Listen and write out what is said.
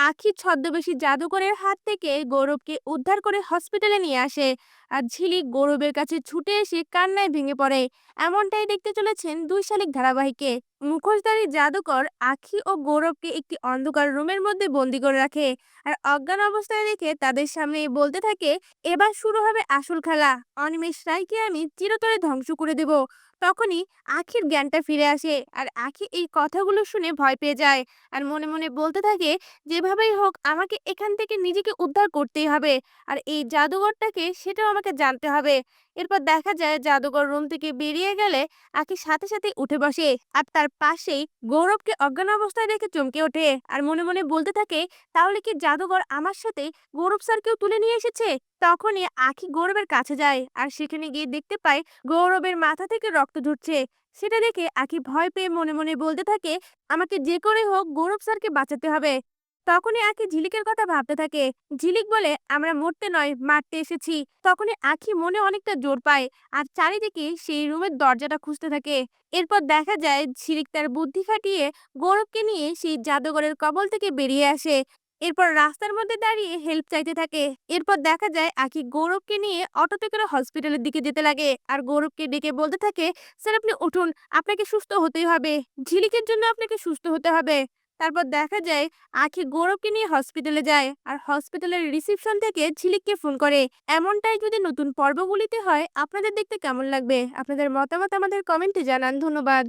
আখি ছদ্মবেশী জাদুকরের হাত থেকে গৌরবকে উদ্ধার করে হসপিটালে নিয়ে আসে। আর ঝিলিক গৌরবের কাছে ছুটে এসে কান্নায় ভেঙে পড়ে। এমনটাই দেখতে চলেছেন দুই শালিক ধারাবাহিকে। মুখোশধারী জাদুকর আখি ও গৌরবকে একটি অন্ধকার রুমের মধ্যে বন্দি করে রাখে। আর অজ্ঞান অবস্থায় রেখে তাদের সামনে বলতে থাকে, এবার শুরু হবে আসল খেলা। অনিমেষ রায়কে আমি চিরতরে ধ্বংস করে দেব। তখনই আখির জ্ঞানটা ফিরে আসে আর আখি এই কথাগুলো শুনে ভয় পেয়ে যায় আর মনে মনে বলতে থাকে, যেভাবেই হোক, আমাকে এখান থেকে নিজেকে উদ্ধার করতেই হবে। আর এই জাদুঘরটাকে সেটাও আমাকে জানতে হবে। এরপর দেখা যায়, জাদুঘর রুম থেকে বেরিয়ে গেলে আখি সাথে সাথে উঠে বসে। আর তার পাশেই গৌরবকে অজ্ঞান অবস্থায় রেখে চমকে ওঠে। আর মনে মনে বলতে থাকে, তাহলে কি জাদুঘর আমার সাথে গৌরব স্যারকেও তুলে নিয়ে এসেছে? তখনই আখি গৌরবের কাছে যায় আর সেখানে গিয়ে দেখতে পায়, গৌরবের মাথা থেকে রক্ত ঝরছে। সেটা দেখে আখি ভয় পেয়ে মনে মনে বলতে থাকে, আমাকে যে করে হোক গৌরব স্যারকে বাঁচাতে হবে। তখনই আখি ঝিলিকের কথা ভাবতে থাকে। ঝিলিক বলে, আমরা মরতে নয়, মারতে এসেছি। তখনই আখি মনে অনেকটা জোর পায় আর চারিদিকে সেই রুমের দরজাটা খুঁজতে থাকে। এরপর দেখা যায়, ঝিলিক তার বুদ্ধি খাটিয়ে গৌরবকে নিয়ে সেই জাদুঘরের কবল থেকে বেরিয়ে আসে। এরপর রাস্তার মধ্যে দাঁড়িয়ে হেল্প চাইতে থাকে। এরপর দেখা যায়, আখি গৌরবকে নিয়ে অটোতে করে হসপিটালের দিকে যেতে লাগে আর গৌরবকে ডেকে বলতে থাকে, স্যার, আপনি উঠুন। আপনাকে সুস্থ হতেই হবে। ঝিলিকের জন্য আপনাকে সুস্থ হতে হবে। তারপর দেখা যায়, আখি গৌরবকে নিয়ে হসপিটালে যায় আর হসপিটালের রিসিপশন থেকে ঝিলিককে ফোন করে। এমনটাই যদি নতুন পর্বগুলিতে হয়, আপনাদের দেখতে কেমন লাগবে? আপনাদের মতামত আমাদের কমেন্টে জানান। ধন্যবাদ।